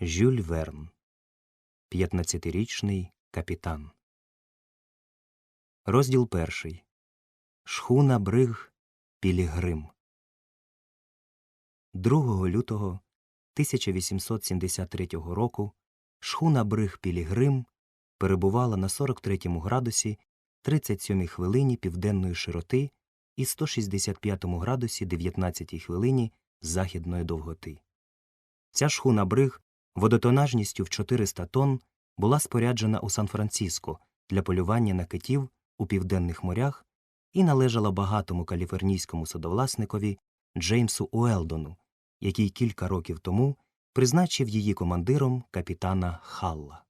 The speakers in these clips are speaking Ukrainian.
Жюль Верн. 15-річний капітан. Розділ перший. Шхуна Бриг Пілігрим. 2 лютого 1873 року шхуна Бриг Пілігрим перебувала на 43 градусі 37 хвилині південної широти і 165 градусі 19 хвилині західної довготи. Ця шхуна Бриг водотонажністю в 400 тонн була споряджена у Сан-Франциско для полювання на китів у південних морях і належала багатому каліфорнійському судовласникові Джеймсу Уелдону, який кілька років тому призначив її командиром капітана Халла.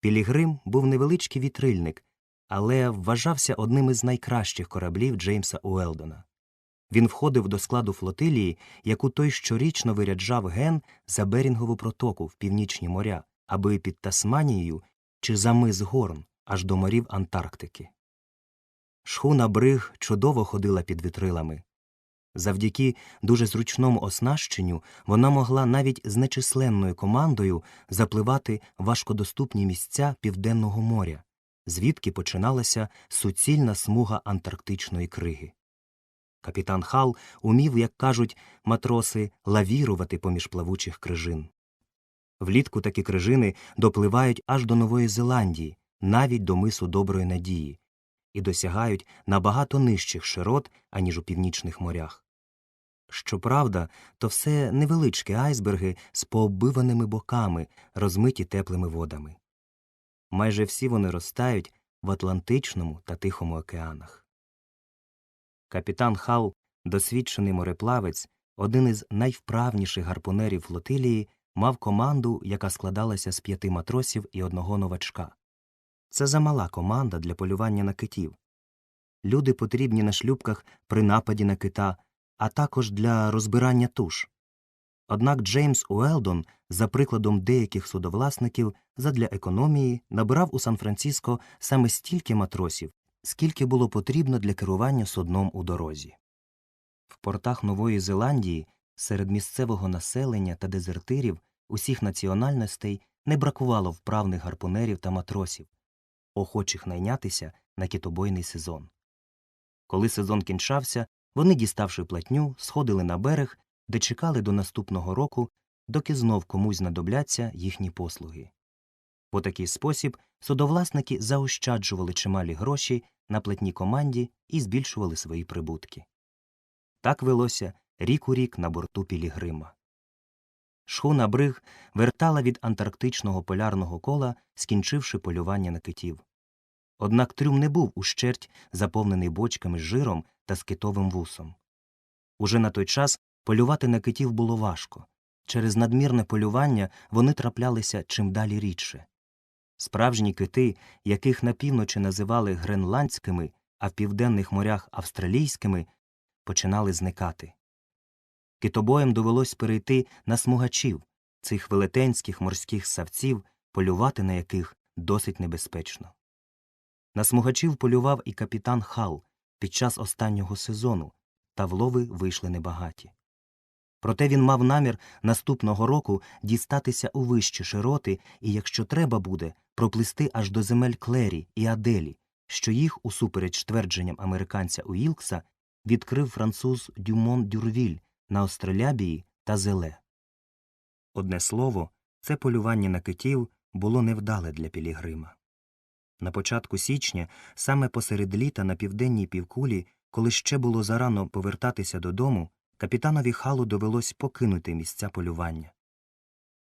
Пілігрим був невеличкий вітрильник, але вважався одним із найкращих кораблів Джеймса Уелдона. Він входив до складу флотилії, яку той щорічно виряджав ген за Берінгову протоку в північні моря, аби під Тасманією чи за мис Горн аж до морів Антарктики. Шхуна Бриг чудово ходила під вітрилами. Завдяки дуже зручному оснащенню вона могла навіть з нечисленною командою запливати важкодоступні місця Південного моря, звідки починалася суцільна смуга антарктичної криги. Капітан Хал умів, як кажуть матроси, лавірувати поміж плавучих крижин. Влітку такі крижини допливають аж до Нової Зеландії, навіть до мису Доброї Надії, і досягають набагато нижчих широт, аніж у північних морях. Щоправда, то все невеличкі айсберги з пооббиваними боками, розмиті теплими водами. Майже всі вони розтають в Атлантичному та Тихому океанах. Капітан Хал, досвідчений мореплавець, один із найвправніших гарпунерів флотилії, мав команду, яка складалася з п'яти матросів і одного новачка. Це замала команда для полювання на китів. Люди потрібні на шлюбках при нападі на кита, а також для розбирання туш. Однак Джеймс Уелдон, за прикладом деяких судовласників, задля економії набирав у Сан-Франциско саме стільки матросів, скільки було потрібно для керування судном у дорозі. В портах Нової Зеландії серед місцевого населення та дезертирів усіх національностей не бракувало вправних гарпунерів та матросів, охочих найнятися на китобойний сезон. Коли сезон кінчався, вони, діставши платню, сходили на берег, де чекали до наступного року, доки знов комусь знадобляться їхні послуги. По такий спосіб судовласники заощаджували чималі гроші на платній команді і збільшували свої прибутки. Так велося рік у рік на борту Пілігрима. Шхуна Бриг вертала від антарктичного полярного кола, скінчивши полювання на китів. Однак трюм не був ущерть заповнений бочками з жиром та скитовим вусом. Уже на той час полювати на китів було важко. Через надмірне полювання вони траплялися чим далі рідше. Справжні кити, яких на півночі називали гренландськими, а в південних морях австралійськими, починали зникати. Китобоєм довелось перейти на смугачів, цих велетенських морських савців, полювати на яких досить небезпечно. На смугачів полював і капітан Хал під час останнього сезону, та влови вийшли небагаті. Проте він мав намір наступного року дістатися у вищі широти і, якщо треба буде, проплисти аж до земель Клері і Аделі, що їх, усупереч твердженням американця Уілкса, відкрив француз Дюмон Дюрвіль на Остролябії та Зеле. Одне слово, це полювання на китів було невдале для Пілігрима. На початку січня, саме посеред літа на південній півкулі, коли ще було зарано повертатися додому, капітанові Халу довелось покинути місця полювання.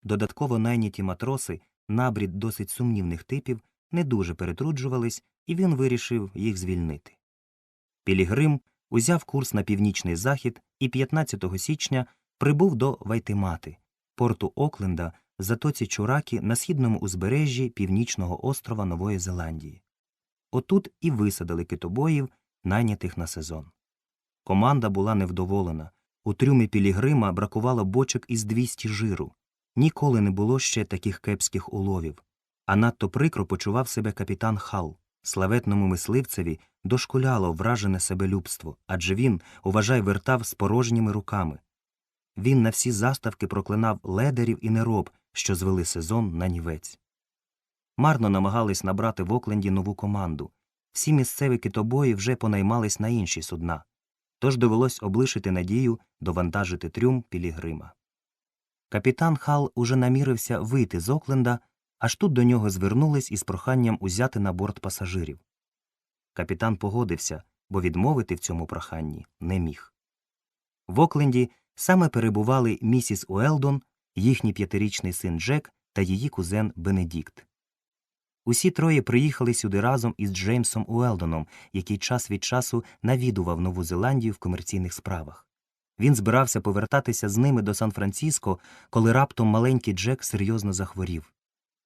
Додатково найняті матроси, набрід досить сумнівних типів, не дуже перетруджувались, і він вирішив їх звільнити. Пілігрим узяв курс на північний захід і 15 січня прибув до Вайтимати, порту Окленда в затоці Чуракі на східному узбережжі північного острова Нової Зеландії. Отут і висадили китобоїв, найнятих на сезон. Команда була невдоволена. У трюмі Пілігрима бракувало бочок із 200 жиру. Ніколи не було ще таких кепських уловів. А надто прикро почував себе капітан Хал. Славетному мисливцеві дошкуляло вражене себелюбство, адже він, уважай, вертав з порожніми руками. Він на всі заставки проклинав ледерів і нероб, що звели сезон на нівець. Марно намагались набрати в Окленді нову команду. Всі місцеві китобої вже понаймались на інші судна, тож довелось облишити надію довантажити трюм Пілігрима. Капітан Хал уже намірився вийти з Окленда, аж тут до нього звернулись із проханням узяти на борт пасажирів. Капітан погодився, бо відмовити в цьому проханні не міг. В Окленді саме перебували місіс Уелдон, їхній п'ятирічний син Джек та її кузен Бенедікт. Усі троє приїхали сюди разом із Джеймсом Уелдоном, який час від часу навідував Нову Зеландію в комерційних справах. Він збирався повертатися з ними до Сан-Франциско, коли раптом маленький Джек серйозно захворів.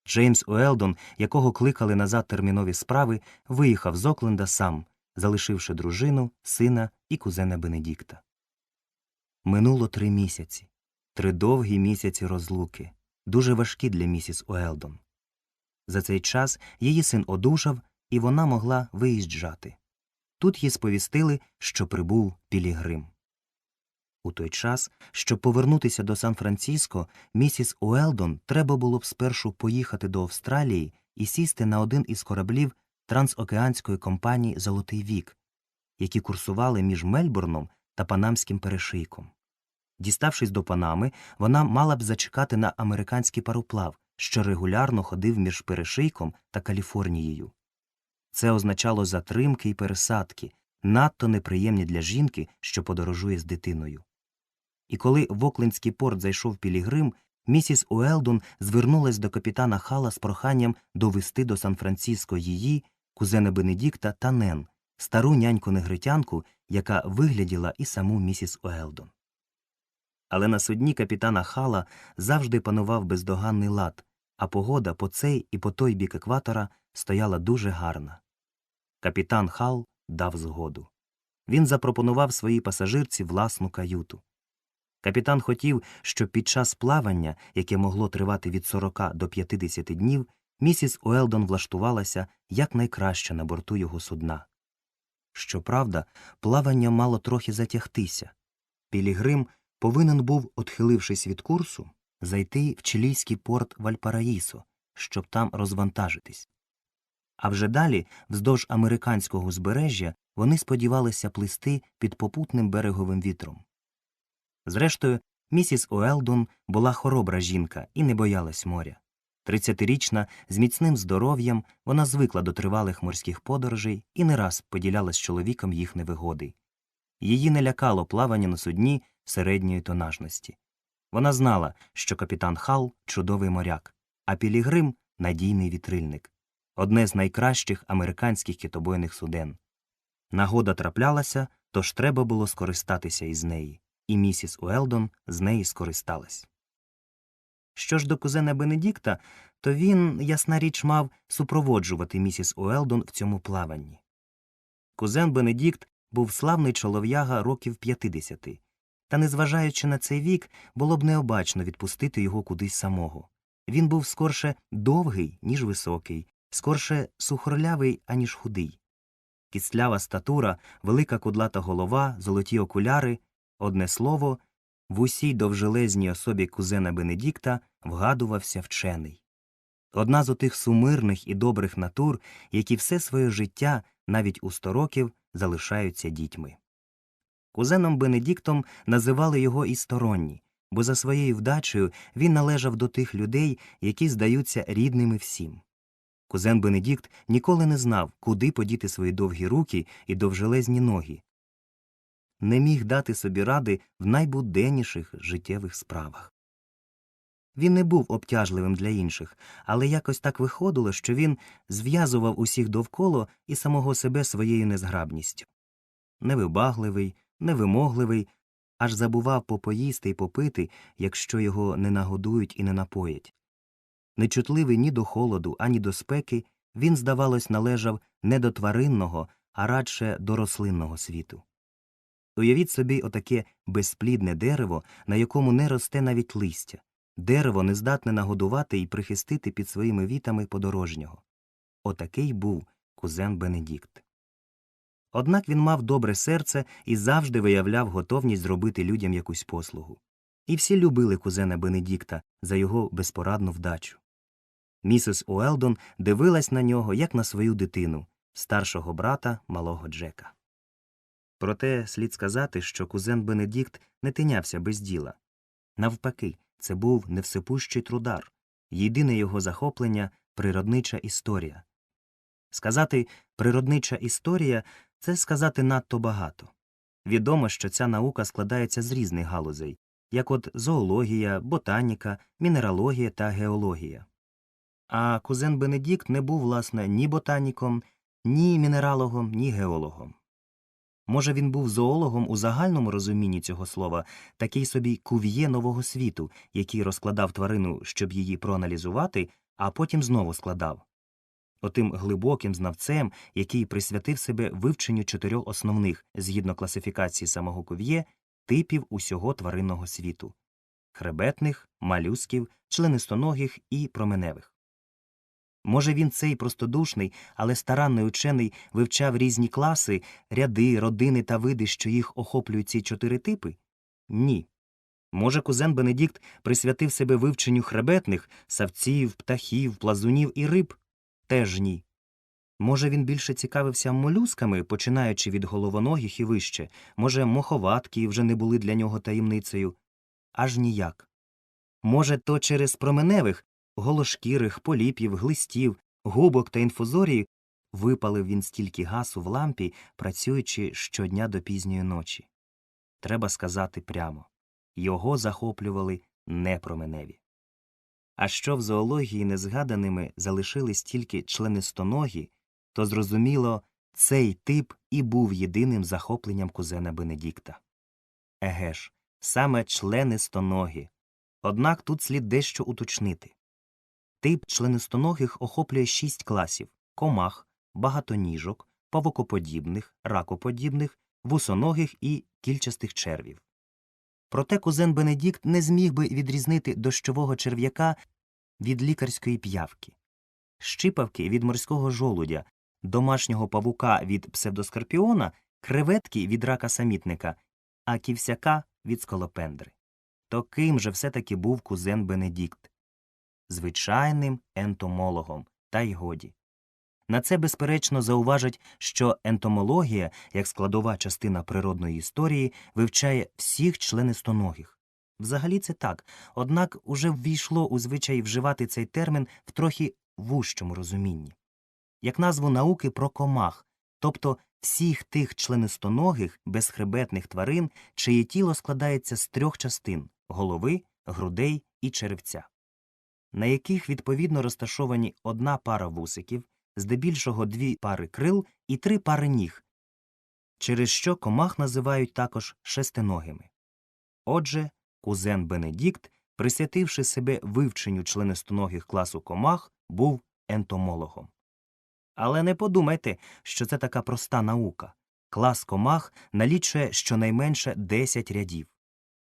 Джеймс Уелдон, якого кликали назад термінові справи, виїхав з Окленда сам, залишивши дружину, сина і кузена Бенедікта. Минуло три місяці. Три довгі місяці розлуки, дуже важкі для місіс Уелдон. За цей час її син одужав, і вона могла виїжджати. Тут їй сповістили, що прибув Пілігрим. У той час, щоб повернутися до Сан-Франциско, місіс Уелдон треба було б спершу поїхати до Австралії і сісти на один із кораблів трансокеанської компанії Золотий вік, які курсували між Мельбурном та Панамським перешийком. Діставшись до Панами, вона мала б зачекати на американський пароплав, що регулярно ходив між перешийком та Каліфорнією. Це означало затримки і пересадки, надто неприємні для жінки, що подорожує з дитиною. І коли в Оклендський порт зайшов Пілігрим, місіс Уелдон звернулась до капітана Хала з проханням довести до Сан-Франциско її, кузена Бенедікта та Нен, стару няньку-негритянку, яка вигляділа і саму місіс Уелдон. Але на судні капітана Хала завжди панував бездоганний лад, а погода по цей і по той бік екватора стояла дуже гарна. Капітан Хал дав згоду. Він запропонував своїй пасажирці власну каюту. Капітан хотів, щоб під час плавання, яке могло тривати від 40 до 50 днів, місіс Уелдон влаштувалася якнайкраще на борту його судна. Щоправда, плавання мало трохи затягтися. Пілігрим повинен був, отхилившись від курсу, зайти в чилійський порт Вальпараїсо, щоб там розвантажитись. А вже далі, вздовж американського узбережжя, вони сподівалися плисти під попутним береговим вітром. Зрештою, місіс Уелдон була хоробра жінка і не боялась моря. Тридцятирічна, з міцним здоров'ям, вона звикла до тривалих морських подорожей і не раз поділяла з чоловіком їх невигоди. Її не лякало плавання на судні середньої тонажності. Вона знала, що капітан Хал чудовий моряк, а Пілігрим надійний вітрильник, одне з найкращих американських китобойних суден. Нагода траплялася, тож треба було скористатися із неї, і місіс Уелдон з неї скористалась. Що ж до кузена Бенедікта, то він, ясна річ, мав супроводжувати місіс Уелдон в цьому плаванні. Кузен Бенедікт був славний чолов'яга років 50, та, незважаючи на цей вік, було б необачно відпустити його кудись самого. Він був скорше довгий, ніж високий, скорше сухорлявий, аніж худий. Кістлява статура, велика кудлата голова, золоті окуляри, одне слово, в усій довжелезній особі кузена Бенедікта вгадувався вчений. Одна з отих сумирних і добрих натур, які все своє життя, навіть у сто років, залишаються дітьми. Кузеном Бенедіктом називали його і сторонні, бо за своєю вдачею він належав до тих людей, які здаються рідними всім. Кузен Бенедікт ніколи не знав, куди подіти свої довгі руки і довжелезні ноги, не міг дати собі ради в найбуденніших життєвих справах. Він не був обтяжливим для інших, але якось так виходило, що він зв'язував усіх довкола і самого себе своєю незграбністю. Невибагливий, невимогливий, аж забував попоїсти і попити, якщо його не нагодують і не напоять. Нечутливий ні до холоду, ані до спеки, він, здавалось, належав не до тваринного, а радше до рослинного світу. Уявіть собі отаке безплідне дерево, на якому не росте навіть листя, дерево не здатне нагодувати і прихистити під своїми вітами подорожнього. Отакий був кузен Бенедікт. Однак він мав добре серце і завжди виявляв готовність зробити людям якусь послугу. І всі любили кузена Бенедікта за його безпорадну вдачу. Місіс Уелдон дивилась на нього, як на свою дитину, старшого брата малого Джека. Проте слід сказати, що кузен Бенедікт не тинявся без діла. Навпаки, це був невсипущий трудар, єдине його захоплення природнича історія. Сказати природнича історія це сказати надто багато. Відомо, що ця наука складається з різних галузей, як от зоологія, ботаніка, мінералогія та геологія. А кузен Бенедікт не був, власне, ні ботаніком, ні мінералогом, ні геологом. Може, він був зоологом у загальному розумінні цього слова, такий собі кув'є нового світу, який розкладав тварину, щоб її проаналізувати, а потім знову складав. Отим глибоким знавцем, який присвятив себе вивченню чотирьох основних, згідно класифікації самого кув'є, типів усього тваринного світу хребетних, малюсків, членистоногих і променевих. Може, він цей простодушний, але старанний учений вивчав різні класи, ряди, родини та види, що їх охоплюють ці чотири типи? Ні. Може, кузен Бенедікт присвятив себе вивченню хребетних, савців, птахів, плазунів і риб? Теж ні. Може, він більше цікавився молюсками, починаючи від головоногих і вище, може, моховатки вже не були для нього таємницею? Аж ніяк. Може, то через променевих, голошкірих, поліпів, глистів, губок та інфузорії випалив він стільки гасу в лампі, працюючи щодня до пізньої ночі. Треба сказати прямо його захоплювали не променеві. А що в зоології незгаданими залишились тільки членистоногі, то зрозуміло, цей тип і був єдиним захопленням кузена Бенедікта. Еге ж, саме членистоногі. Однак тут слід дещо уточнити. Тип членистоногих охоплює шість класів комах, багатоніжок, павукоподібних, ракоподібних, вусоногих і кільчастих червів. Проте кузен Бенедікт не зміг би відрізнити дощового черв'яка від лікарської п'явки, щипавки від морського жолудя, домашнього павука від псевдоскорпіона, креветки від рака самітника, а ківсяка від сколопендри. То ким же все таки був кузен Бенедікт? Звичайним ентомологом, та й годі. На це, безперечно, зауважать, що ентомологія, як складова частина природної історії, вивчає всіх членистоногих. Взагалі це так, однак уже ввійшло у звичай вживати цей термін в трохи вужчому розумінні. Як назву науки про комах, тобто всіх тих членистоногих, безхребетних тварин, чиє тіло складається з трьох частин голови, грудей і черевця, на яких відповідно розташовані одна пара вусиків, здебільшого дві пари крил і три пари ніг, через що комах називають також шестиногими. Отже, кузен Бенедікт, присвятивши себе вивченню членистоногих класу комах, був ентомологом. Але не подумайте, що це така проста наука. Клас комах налічує щонайменше 10 рядів.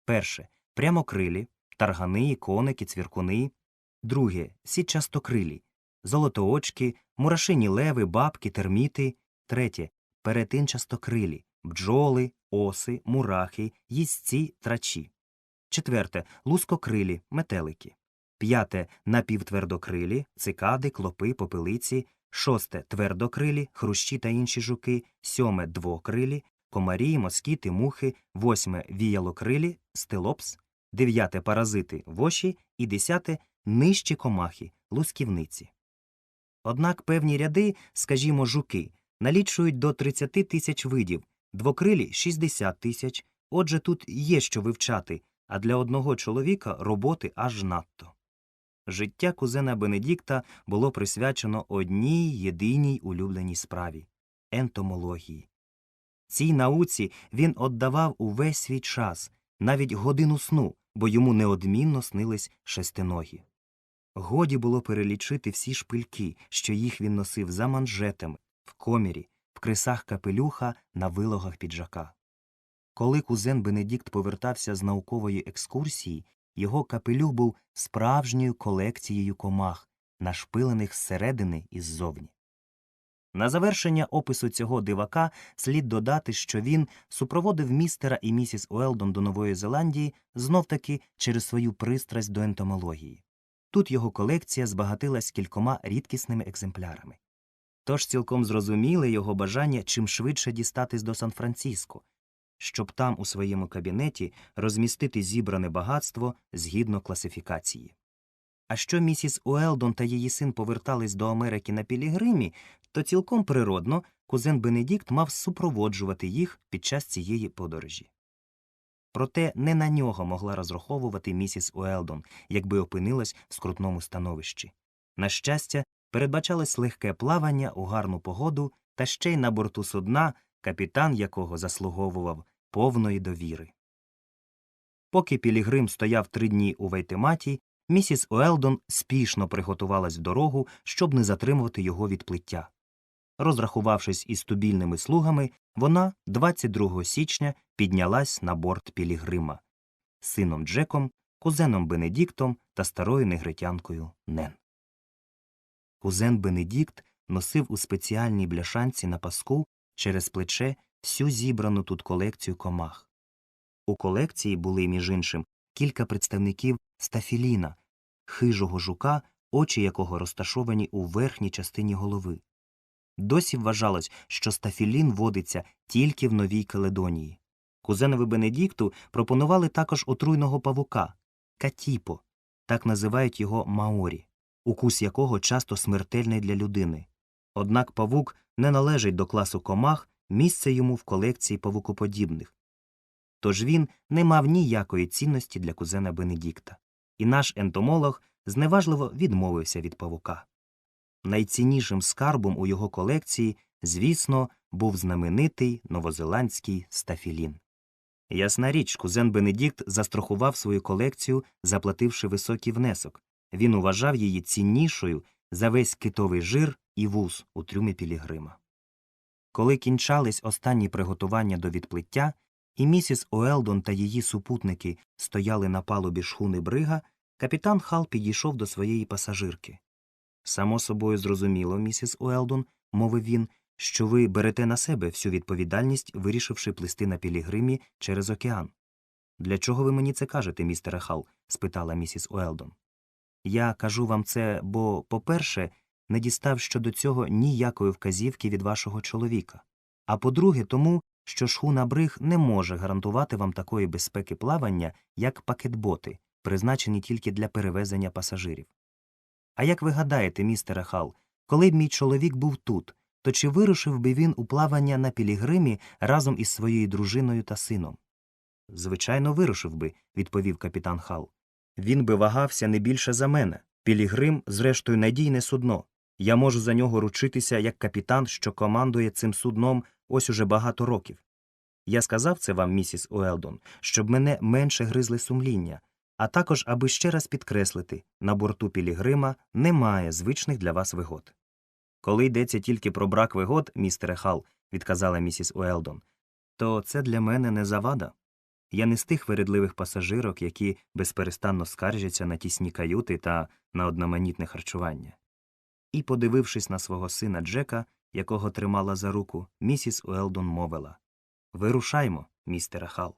Перше прямокрилі, таргани, коники, цвіркуни. Друге сітчастокрилі, золотоочки, мурашині леви, бабки, терміти. Третє перетинчастокрилі, бджоли, оси, мурахи, їстці, трачі. Четверте лускокрилі, метелики. П'яте напівтвердокрилі, цикади, клопи, попелиці. Шосте твердокрилі, хрущі та інші жуки. Сьоме двокрилі, комарі, москіти, мухи. Восьме віялокрилі, стелопс. Дев'яте паразити, воші. І десяте нижчі комахи, лусківниці. Однак певні ряди, скажімо, жуки, налічують до 30 тисяч видів, двокрилі – 60 тисяч, отже тут є що вивчати, а для одного чоловіка роботи аж надто. Життя кузена Бенедікта було присвячено одній єдиній улюбленій справі – ентомології. Цій науці він віддавав увесь свій час, навіть годину сну, бо йому неодмінно снились шестиногі. Годі було перелічити всі шпильки, що їх він носив за манжетами, в комірі, в крисах капелюха, на вилогах піджака. Коли кузен Бенедікт повертався з наукової екскурсії, його капелюх був справжньою колекцією комах, нашпилених зсередини і ззовні. На завершення опису цього дивака слід додати, що він супроводив містера і місіс Уелдон до Нової Зеландії знов-таки через свою пристрасть до ентомології. Тут його колекція збагатилась кількома рідкісними екземплярами. Тож цілком зрозуміле його бажання чим швидше дістатись до Сан-Франциско, щоб там у своєму кабінеті розмістити зібране багатство згідно класифікації. А що місіс Уелдон та її син повертались до Америки на Пілігримі, то цілком природно кузен Бенедікт мав супроводжувати їх під час цієї подорожі. Проте не на нього могла розраховувати місіс Уелдон, якби опинилась в скрутному становищі. На щастя, передбачалось легке плавання у гарну погоду та ще й на борту судна, капітан якого заслуговував повної довіри. Поки Пілігрим стояв три дні у Вейтематі, місіс Уелдон спішно приготувалась в дорогу, щоб не затримувати його відплиття. Розрахувавшись із тубільними слугами, вона 22 січня піднялась на борт Пілігрима з сином Джеком, кузеном Бенедіктом та старою негритянкою Нен. Кузен Бенедікт носив у спеціальній бляшанці на паску через плече всю зібрану тут колекцію комах. У колекції були, між іншим, кілька представників стафіліна, хижого жука, очі якого розташовані у верхній частині голови. Досі вважалось, що стафілін водиться тільки в Новій Каледонії. Кузенові Бенедікту пропонували також отруйного павука катіпо, так називають його маорі, укус якого часто смертельний для людини. Однак павук не належить до класу комах, місце йому в колекції павукоподібних. Тож він не мав ніякої цінності для кузена Бенедікта, і наш ентомолог зневажливо відмовився від павука. Найціннішим скарбом у його колекції, звісно, був знаменитий новозеландський стафілін. Ясна річ, кузен Бенедікт застрахував свою колекцію, заплативши високий внесок. Він уважав її ціннішою за весь китовий жир і вуз у трюмі Пілігрима. Коли кінчались останні приготування до відплиття, і місіс Уелдон та її супутники стояли на палубі шхуни брига, капітан Хал підійшов до своєї пасажирки. Само собою зрозуміло, місіс Уелдон, мовив він, що ви берете на себе всю відповідальність, вирішивши плисти на пілігримі через океан. Для чого ви мені це кажете, містере Хал? спитала місіс Уелдон. Я кажу вам це, бо, по-перше, не дістав щодо цього ніякої вказівки від вашого чоловіка. А по-друге, тому, що шхуна бриг не може гарантувати вам такої безпеки плавання, як пакетботи, призначені тільки для перевезення пасажирів. А як ви гадаєте, містере Хал, коли б мій чоловік був тут, то чи вирушив би він у плавання на Пілігримі разом із своєю дружиною та сином? Звичайно, вирушив би, відповів капітан Хал. Він би вагався не більше за мене. Пілігрим, зрештою, надійне судно. Я можу за нього ручитися як капітан, що командує цим судном ось уже багато років. Я сказав це вам, місіс Уелдон, щоб мене менше гризли сумління, а також аби ще раз підкреслити на борту Пілігрима немає звичних для вас вигод. Коли йдеться тільки про брак вигод, містере Хал, відказала місіс Уелдон, то це для мене не завада. Я не з тих вередливих пасажирок, які безперестанно скаржаться на тісні каюти та на одноманітне харчування. І, подивившись на свого сина Джека, якого тримала за руку, місіс Уелдон мовила Вирушаймо, містере Хал.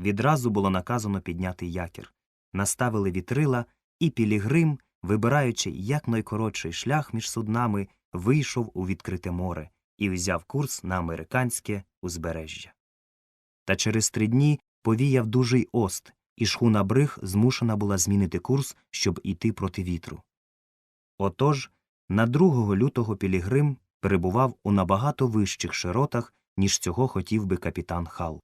Відразу було наказано підняти якір, наставили вітрила, і Пілігрим, вибираючи якнайкоротший шлях між суднами, вийшов у відкрите море і взяв курс на американське узбережжя. Та через три дні повіяв дужий ост, і шхуна бриг змушена була змінити курс, щоб іти проти вітру. Отож, на 2 лютого Пілігрим перебував у набагато вищих широтах, ніж цього хотів би капітан Хал.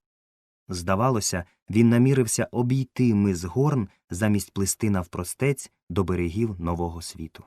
Здавалося, він намірився обійти мис Горн замість плисти навпростець до берегів Нового світу.